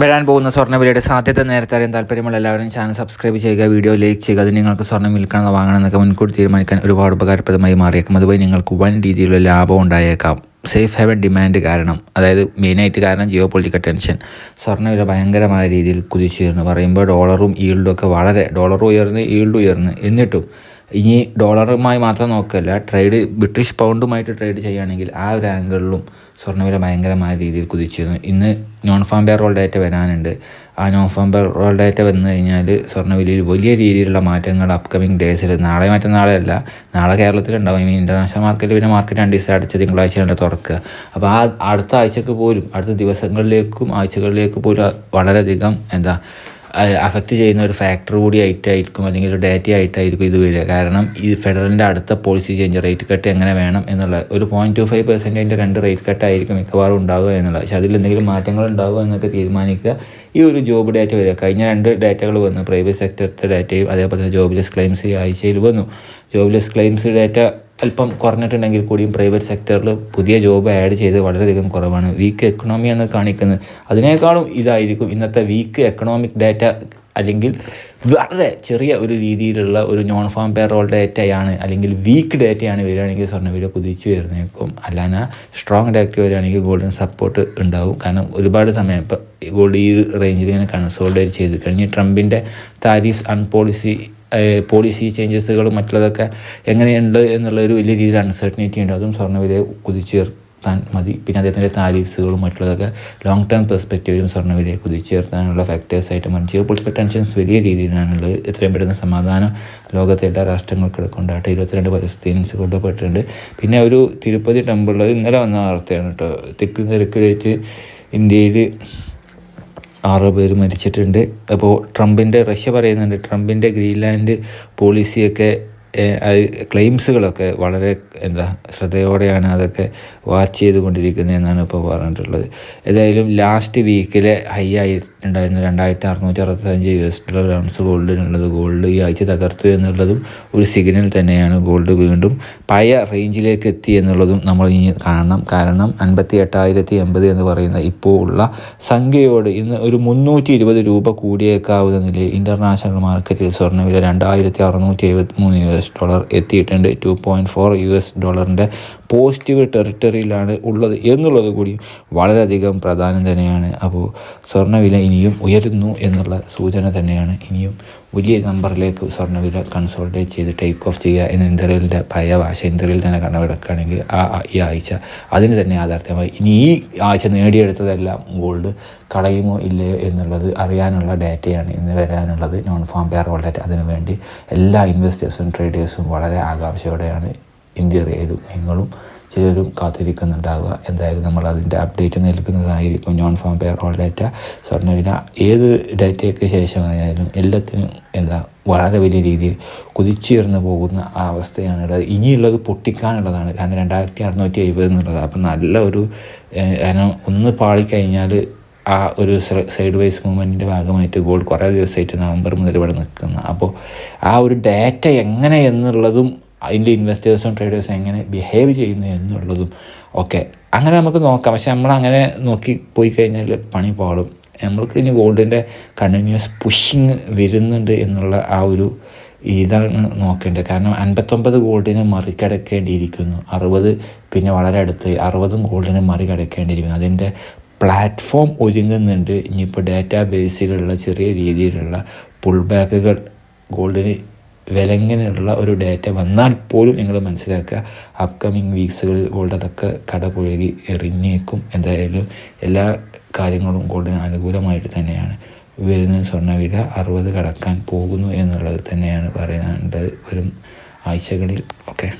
വരാൻ പോകുന്ന സ്വർണവിലയുടെ സാധ്യത നേരത്തെ അറിയാൻ താല്പര്യമുള്ള എല്ലാവരും ചാനൽ സബ്സ്ക്രൈബ് ചെയ്യുക വീഡിയോ ലൈക്ക് ചെയ്യുക. അത് നിങ്ങൾക്ക് സ്വർണം വിൽക്കണം വാങ്ങണം എന്നൊക്കെ മുൻകൂട്ടി തീരുമാനിക്കാൻ ഒരുപാട് ഉപകാരപ്രദമായി മാറിയേക്കും. അതുവഴി നിങ്ങൾക്ക് വൻ രീതിയിലുള്ള ലാഭം ഉണ്ടായേക്കാം. സേഫ് ഹെവൻ ഡിമാൻഡ് കാരണം അതായത് മെയിനായിട്ട് കാരണം ജിയോ പൊളിറ്റിക്കൽ ടെൻഷൻ സ്വർണവില ഭയങ്കരമായ രീതിയിൽ കുതിച്ചിരുന്നു പറയുമ്പോൾ ഡോളറും ഈൽഡും ഒക്കെ വളരെ ഡോളർ ഉയർന്ന് ഈൽഡ് ഉയർന്ന്. എന്നിട്ടും ഇനി ഡോളറുമായി മാത്രം നോക്കല്ല ട്രേഡ് ബ്രിട്ടീഷ് പൗണ്ടുമായിട്ട് ട്രേഡ് ചെയ്യുകയാണെങ്കിൽ ആ ഒരു ആംഗിളിലും സ്വർണവില ഭയങ്കരമായ രീതിയിൽ കുതിച്ചിരുന്നു ഇന്ന് നോൺ ഫാം റോൾ ഡേറ്റ വരാനുണ്ട്. ആ നോൺ ഫാം പേറോൾ ഡേറ്റ വന്നു കഴിഞ്ഞാൽ സ്വർണവിലയിൽ വലിയ രീതിയിലുള്ള മാറ്റങ്ങൾ അപ്കമിങ് ഡേയ്സിൽ നാളെ മറ്റന്നാളെ അല്ല നാളെ കേരളത്തിലുണ്ടാവും. ഇനി ഇന്റർനാഷണൽ മാർക്കറ്റിൽ പിന്നെ മാർക്കറ്റ് രണ്ട് ദിവസം അടച്ച് തിങ്കളാഴ്ചയാണ് തുറക്കുക. അപ്പോൾ ആ അടുത്ത ആഴ്ചക്ക് പോലും അടുത്ത ദിവസങ്ങളിലേക്കും ആഴ്ചകളിലേക്ക് പോലും വളരെയധികം എന്താ അഫക്റ്റ് ചെയ്യുന്ന ഒരു ഫാക്ടർ കൂടി ആയിട്ടായിരിക്കും അല്ലെങ്കിൽ ഒരു ഡാറ്റ ആയിട്ടായിരിക്കും ഇത് വരിക. കാരണം ഈ ഫെഡറലിന്റെ അടുത്ത പോളിസി ചേഞ്ച് റേറ്റ് കട്ട് എങ്ങനെ വേണം എന്നുള്ള ഒരു പോയിന്റ് ടു ഫൈവ് പെർസെന്റേജിന്റെ രണ്ട് റേറ്റ് കട്ടായിരിക്കും മിക്കവാറും ഉണ്ടാവുക എന്നുള്ളത്. പക്ഷേ അതിൽ എന്തെങ്കിലും മാറ്റങ്ങൾ ഉണ്ടാവുക എന്നൊക്കെ തീരുമാനിക്കുക ഈ ഒരു ജോബ് ഡാറ്റ വരിക. കഴിഞ്ഞ രണ്ട് ഡാറ്റകൾ വന്നു. പ്രൈവറ്റ് സെക്ടറിന്റെ ഡാറ്റയും അതേപോലെ തന്നെ ജോബ്ലെസ് ക്ലെയിംസ് ഈ ആഴ്ചയിൽ വന്നു. ജോബ്ലെസ് ക്ലെയിംസ് ഡാറ്റ അല്പം കുറഞ്ഞിട്ടുണ്ടെങ്കിൽ കൂടിയും പ്രൈവറ്റ് സെക്ടറിൽ പുതിയ ജോബ് ആഡ് ചെയ്ത് വളരെയധികം കുറവാണ്. വീക്ക് എക്കണോമിയാണ് കാണിക്കുന്നത്. അതിനേക്കാളും ഇതായിരിക്കും ഇന്നത്തെ വീക്ക് എക്കണോമിക് ഡാറ്റ അല്ലെങ്കിൽ വളരെ ചെറിയ ഒരു രീതിയിലുള്ള ഒരു നോൺ ഫാം പേറോൾ ഡേറ്റയാണ് അല്ലെങ്കിൽ വീക്ക് ഡേറ്റയാണ് വരികയാണെങ്കിൽ സ്വർണവില കുതിച്ചു വരുന്നേക്കും അല്ലാതെ സ്ട്രോങ് ഡാറ്റ വരികയാണെങ്കിൽ ഗോൾഡിന് സപ്പോർട്ട് ഉണ്ടാവും. കാരണം ഒരുപാട് സമയം ഇപ്പോൾ ഗോൾഡ് ഈ റേഞ്ചിൽ ഇങ്ങനെ കൺസോൾഡേറ്റ് ചെയ്ത് കഴിഞ്ഞ് ട്രംപിന്റെ താരീഫ് അൺപോളിസി പോളിസി ചേഞ്ചസുകളും മറ്റുള്ളതൊക്കെ എങ്ങനെയുണ്ട് എന്നുള്ള ഒരു വലിയ രീതിയിൽ അൺസർട്ടനിറ്റി ഉണ്ട്. അതും സ്വർണവിലയെ കുതിച്ചുയർത്താൻ മതി. പിന്നെ അദ്ദേഹത്തിന്റെ താരീഫ്സുകളും മറ്റുള്ളതൊക്കെ ലോങ് ടേം പെർസ്പെക്റ്റീവിലും സ്വർണവിലയെ കുതിച്ചുയർത്താനുള്ള ഫാക്ടേഴ്സായിട്ട് മറ്റ് ജിയോ പൊളിറ്റിക്കൽ ടെൻഷൻസ് വലിയ രീതിയിലാണുള്ളത്. എത്രയും പെട്ടെന്ന് സമാധാനം ലോകത്തെ എല്ലാ രാഷ്ട്രങ്ങൾക്കും കൊണ്ടാട്ടെ. ഇരുപത്തിരണ്ട് പലസ്തീൻസ് കൊല്ലപ്പെട്ടിട്ടുണ്ട് പിന്നെ ഒരു തിരുപ്പതി ടെമ്പിളിൽ ഇന്നലെ വന്ന വാർത്തയാണ് കേട്ടോ. തെക്ക് തിരക്കിലേറ്റ് ഇന്ത്യയിൽ ആറ് പേര് മരിച്ചിട്ടുണ്ട്. അപ്പോൾ ട്രംപിന്റെ റഷ്യ പറയുന്നുണ്ട് ട്രംപിന്റെ ഗ്രീൻലാൻഡ് പോളിസിയൊക്കെ ക്ലെയിംസുകളൊക്കെ വളരെ എന്താ ശ്രദ്ധയോടെയാണ് അതൊക്കെ വാച്ച് ചെയ്തുകൊണ്ടിരിക്കുന്നത് എന്നാണ് ഇപ്പോൾ പറഞ്ഞിട്ടുള്ളത്. ഏതായാലും ലാസ്റ്റ് വീക്കിലെ ഹൈ ആയി ഉണ്ടായിരുന്ന. രണ്ടായിരത്തി അറുന്നൂറ്റി അറുപത്തഞ്ച് യു എസ് ഡോളർ ഔൺസ് ഗോൾഡിനുള്ളത് ഗോൾഡ് ഈ ആഴ്ച തകർത്തു എന്നുള്ളതും ഒരു സിഗ്നൽ തന്നെയാണ് ഗോൾഡ് വീണ്ടും പഴയ റേഞ്ചിലേക്ക് എത്തി എന്നുള്ളതും നമ്മൾ ഇനി കാണണം. കാരണം അൻപത്തി എട്ടായിരത്തി എൺപത് എന്ന് പറയുന്ന ഇപ്പോൾ ഉള്ള സംഖ്യയോട് ഇന്ന് ഒരു മുന്നൂറ്റി ഇരുപത് രൂപ കൂടിയേക്കാവുന്ന നിലയിൽ ഇന്റർനാഷണൽ മാർക്കറ്റിൽ സ്വർണവില രണ്ടായിരത്തി അറുന്നൂറ്റി എഴുപത്തി മൂന്ന് യു എസ് ഡോളർ എത്തിയിട്ടുണ്ട് two point four U S ഡോളറിന്റെ പോസിറ്റീവ് ടെറിട്ടറിയിലാണ് ഉള്ളത് എന്നുള്ളത് കൂടി വളരെയധികം പ്രധാനം തന്നെയാണ്. അപ്പോൾ സ്വർണവില ഇനിയും ഉയരുന്നു എന്നുള്ള സൂചന തന്നെയാണ്. ഇനിയും വലിയ നമ്പറിലേക്ക് സ്വർണവില കൺസോൾട്ടേറ്റ് ചെയ്ത് ടേക്ക് ഓഫ് ചെയ്യുക എന്ന ഇന്ത്യയിലെ പഴയ ഭാഷ ഇന്ത്യയിൽ തന്നെ കടമെടുക്കുകയാണെങ്കിൽ ആ ഈ ആഴ്ച അതിന് തന്നെ യാഥാർത്ഥ്യമായി ഇനി ഈ ആഴ്ച നേടിയെടുത്തതെല്ലാം ഗോൾഡ് കളയുമോ ഇല്ലയോ എന്നുള്ളത് അറിയാനുള്ള ഡാറ്റയാണ് ഇന്ന് വരാനുള്ളത്. നോൺ ഫാം പേർ വളരെ അതിനുവേണ്ടി എല്ലാ ഇൻവെസ്റ്റേഴ്സും ട്രേഡേഴ്സും വളരെ ആകാംക്ഷയോടെയാണ് ഇന്ത്യ അറിയാലും നിങ്ങളും ചിലരും കാത്തിരിക്കുന്നുണ്ടാവുക. എന്തായാലും നമ്മൾ അതിന്റെ അപ്ഡേറ്റ് നൽകുന്നതായിരിക്കും നോൺ ഫോം ഓൾ ഡാറ്റ സ്വർണവില ഏത് ഡാറ്റയ്ക്ക് ശേഷമായാലും എല്ലാത്തിനും എന്താ വളരെ വലിയ രീതിയിൽ കുതിച്ചുയർന്നു പോകുന്ന ആ അവസ്ഥയാണുള്ളത്. ഇനിയുള്ളത് പൊട്ടിക്കാനുള്ളതാണ്. കാരണം രണ്ടായിരത്തി അറുന്നൂറ്റി എഴുപത് എന്നുള്ളത്. അപ്പം നല്ല ഒരു കാരണം ഒന്ന് പാളിക്കഴിഞ്ഞാൽ ആ ഒരു സൈഡ് വൈസ് മൂവ്മെന്റിന്റെ ഭാഗമായിട്ട് ഗോൾഡ് കുറേ ദിവസമായിട്ട് നവംബർ മുതൽ ഇവിടെ നിൽക്കുന്നത് അപ്പോൾ ആ ഒരു ഡാറ്റ എങ്ങനെ എന്നുള്ളതും അതിന്റെ ഇൻവെസ്റ്റേഴ്സും ട്രേഡേഴ്സും എങ്ങനെ ബിഹേവ് ചെയ്യുന്നു എന്നുള്ളതും ഒക്കെ. അങ്ങനെ നമുക്ക് നോക്കാം. പക്ഷേ നമ്മൾ അങ്ങനെ നോക്കി പോയി കഴിഞ്ഞാൽ പണി പാളും. നമ്മൾക്ക് ഇനി ഗോൾഡിന്റെ കണ്ടിന്യൂസ് പുഷിങ് വരുന്നുണ്ട് എന്നുള്ള ആ ഒരു ഇതാണ് നോക്കേണ്ടത്. കാരണം അൻപത്തൊമ്പത് ഗോൾഡിനെ മറികടക്കേണ്ടിയിരിക്കുന്നു. അറുപത് പിന്നെ വളരെ അടുത്ത്. അറുപതും ഗോൾഡിനെ മറികടക്കേണ്ടിയിരിക്കുന്നു. അതിന്റെ പ്ലാറ്റ്ഫോം ഒരുങ്ങുന്നുണ്ട്. ഇനിയിപ്പോൾ ഡാറ്റാ ബേസിലുള്ള ചെറിയ രീതിയിലുള്ള പുൾ ബാക്കുകൾ ഗോൾഡിന് വിലങ്ങനെയുള്ള ഒരു ഡേറ്റ വന്നാൽ പോലും നിങ്ങൾ മനസ്സിലാക്കുക അപ്കമിങ് വീക്സുകളിൽ ഗോൾഡ് അതൊക്കെ കടപുഴകി എറിഞ്ഞേക്കും. എന്തായാലും എല്ലാ കാര്യങ്ങളും ഗോൾഡിന് അനുകൂലമായിട്ട് തന്നെയാണ്. വരുന്ന സ്വർണവില അറുപത് കടക്കാൻ പോകുന്നു എന്നുള്ളത് തന്നെയാണ് പറയുന്നത്. വരും ആഴ്ചകളിൽ. ഓക്കെ